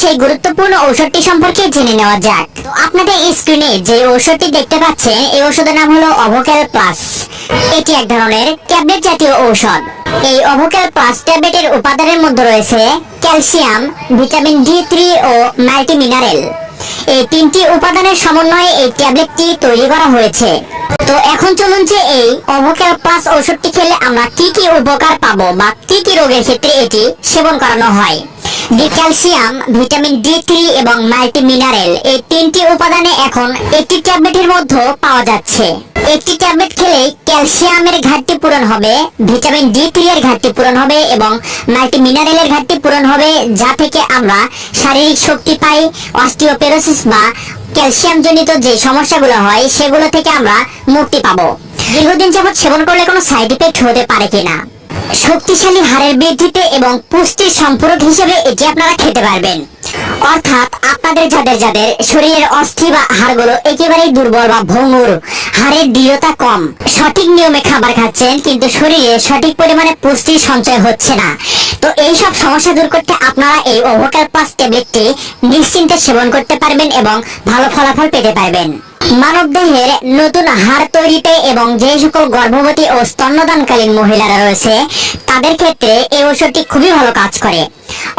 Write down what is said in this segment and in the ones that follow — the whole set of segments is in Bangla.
সেই গুরুত্বপূর্ণ ঔষধটি সম্পর্কে জেনে নেওয়া যাক। তো আপনাদের স্ক্রিনে যে ঔষধটি দেখতে পাচ্ছেন, এই ঔষধের নাম হলো অভোক্যাল প্লাস এটি এক ধরনের ট্যাবলেট জাতীয় ঔষধ। এই অভোক্যাল প্লাস ট্যাবলেটের উপাদানের মধ্যে রয়েছে ক্যালসিয়াম, ভিটামিন ডি থ্রি ও মাল্টিমিনারেল। এই তিনটি উপাদানের সমন্বয়ে এই ট্যাবলেটটি তৈরি করা হয়েছে। তো এখন চলুন যে এই অভোক্যাল প্লাস ঔষধটি খেলে আমরা কি কি উপকার পাবো বা কি কি রোগের ক্ষেত্রে এটি সেবন করানো হয়। D calcium vitamin D three এবং মাল্টি মিনারেল এই তিনটি উপাদানে এখন একটি ট্যাবলেটের মধ্যে পাওয়া যাচ্ছে। একটি ট্যাবলেট খেলে ক্যালসিয়ামের ঘাটতি পূরণ হবে, ভিটামিন ডি থ্রি এর ঘাটতি পূরণ হবে এবং মাল্টি মিনারেলের ঘাটতি পূরণ হবে, যা থেকে আমরা শারীরিক শক্তি পাই, অস্টিওপেরোসিস বা ক্যালসিয়াম জনিত যে সমস্যাগুলো হয়, সেগুলো থেকে আমরা মুক্তি পাবো। দীর্ঘদিন যাবৎ সেবন করলে কোনো সাইড ইফেক্ট হতে পারে কিনা? শক্তিশালী হাড়ের বৃদ্ধিতে এবং পুষ্টির সম্পূরক হিসেবে এটি আপনারা খেতে পারবেন। অর্থাৎ আপনাদের যাদের যাদের শরীরের অস্থি বা হাড়গুলো একেবারেই দুর্বল বা ভঙ্গুর, হাড়ের দৃঢ়তা কম, সঠিক নিয়মে খাবার খাচ্ছেন কিন্তু শরীরে সঠিক পরিমাণে পুষ্টির সঞ্চয় হচ্ছে না। তো এই সব সমস্যা দূর করতে আপনারা এই ওভোকাল প্লাস ট্যাবলেটটি নিশ্চিন্তে সেবন করতে পারবেন এবং ভালো ফলাফল পেতে পারবেন। মানব দেহের নতুন হাড় তৈরিতে এবং যে সকল গর্ভবতী ও স্তন্যদানকালীন মহিলারা রয়েছে, তাদের ক্ষেত্রে এই ওষুধটি খুবই ভালো কাজ করে।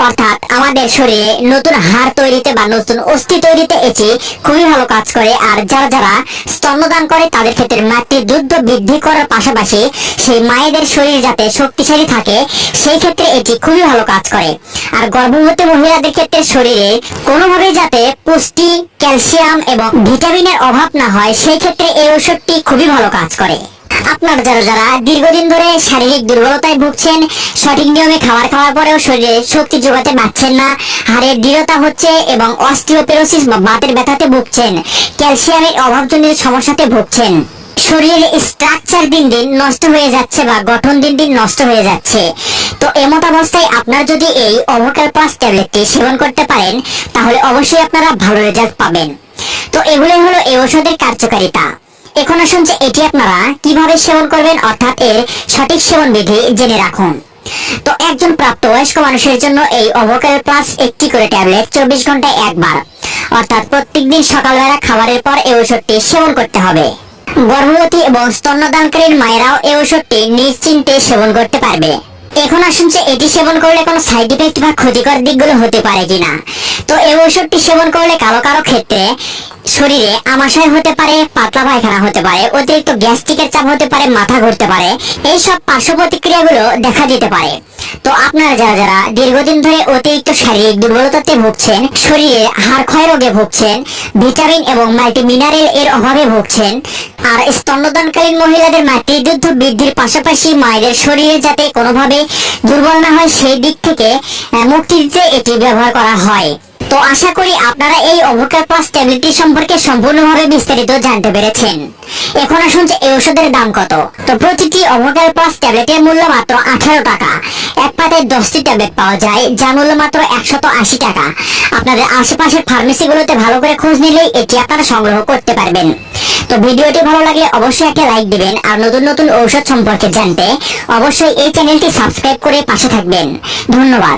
অর্থাৎ আমাদের শরীরে নতুন হাড় তৈরিতে বা নতুন অস্থি তৈরিতে এটি খুবই ভালো কাজ করে, আর যারা যারা স্তন্যদান করে তাদের ক্ষেত্রে মাতৃ দুধ বৃদ্ধি করার পাশাপাশি সেই মায়েদের শরীর যাতে শক্তিশালী থাকে, সেই ক্ষেত্রে এটি খুবই ভালো কাজ করে। আর গর্ভবতী মহিলাদের ক্ষেত্রে শরীরে কোনোভাবেই যাতে পুষ্টি, ক্যালসিয়াম এবং ভিটামিনের অভাব না হয়, সেই ক্ষেত্রে এই ওষুধটি খুবই ভালো কাজ করে। আপনার যারা যারা দীর্ঘদিন ধরে শারীরিক দুর্বলতায় ভুগছেন, সঠিক নিয়মে খাবার খাওয়ার পরেও শরীরে শক্তি যোগাতে পারছেন না। হাড়ের দৃঢ়তা হচ্ছে এবং অস্টিওপেরোসিস বা বাতের ব্যথাতে ভুগছেন। ক্যালসিয়ামের অভাবজনিত সমস্যাতে ভুগছেন। শরীরের স্ট্রাকচার দিন দিন নষ্ট হয়ে যাচ্ছে বা গঠন দিন দিন নষ্ট হয়ে যাচ্ছে। তো এমত অবস্থায় আপনার যদি এই অভোকাল প্লাস ট্যাবলেটটি সেবন করতে পারেন, তাহলে অবশ্যই আপনারা ভালো রেজাল্ট পাবেন। তো এগুলোই হলো এই ওষুধের কার্যকারিতা। এখন আসুন যে এটি আপনারা কীভাবে সেবন করবেন, অর্থাৎ এর সঠিক সেবন বিধি জেনে রাখুন। তো একজন প্রাপ্তবয়স্ক মানুষের জন্য এই অভোকাল প্লাস একটি করে ট্যাবলেট চব্বিশ ঘন্টায় একবার, অর্থাৎ প্রত্যেকদিন সকালবেলা খাবারের পর এই ওষুধটি সেবন করতে হবে। গর্ভবতী এবং স্তন্যদানকারীর মায়েরাও এই ওষুধটি নিশ্চিন্তে সেবন করতে পারবে। এখন আসুন যে এটি সেবন করলে কোনো সাইড ইফেক্ট বা ক্ষতিকর দিকগুলো হতে পারে কিনা। তো এই ওষুধটি সেবন করলে কারও কারও ক্ষেত্রে শরীরে আমাশয় হতে পারে, পাতলা পায়খানা হতে পারে, অতিরিক্ত গ্যাস্ট্রিকের চাপ হতে পারে, মাথা ঘুরতে পারে এই সব পার্শ্ব প্রতিক্রিয়াগুলো দেখা দিতে পারে। তো আপনারা যারা যারা দীর্ঘদিন ধরে অতিরিক্ত শারীরিক দুর্বলতাতে ভুগছেন, শরীরে হাড় ক্ষয় রোগে ভুগছেন, ভিটামিন এবং মাল্টি মিনারেল এর অভাবে ভুগছেন, আর স্তন্যদানকালীন মহিলাদের মাতৃদুগ্ধ বৃদ্ধির পাশাপাশি মায়েদের শরীরে যাতে কোনোভাবে দুর্বল না হয়, সেই দিক থেকে মুক্তি দিতে এটি ব্যবহার করা হয়। তো আশা করি আপনারা এই অভোকাল প্লাস ট্যাবলেটটি সম্পর্কে সম্পূর্ণভাবে বিস্তারিত জানতে পেরেছেন। এখন আসুন যে এই ওষুধের দাম কত। তো প্রতিটি অভোকাল প্লাস ট্যাবলেটের মূল্য মাত্র আঠারো টাকা। এক পাতায় দশটি ট্যাবলেট পাওয়া যায়, যার মূল্য মাত্র একশত আশি টাকা। আপনাদের আশেপাশের ফার্মেসিগুলোতে ভালো করে খোঁজ নিলেই এটি আপনারা সংগ্রহ করতে পারবেন। তো ভিডিওটি ভালো লাগলে অবশ্যই একটা লাইক দিবেন আর নতুন নতুন ঔষধ সম্পর্কে জানতে অবশ্যই এই চ্যানেলটি সাবস্ক্রাইব করে পাশে থাকবেন। ধন্যবাদ।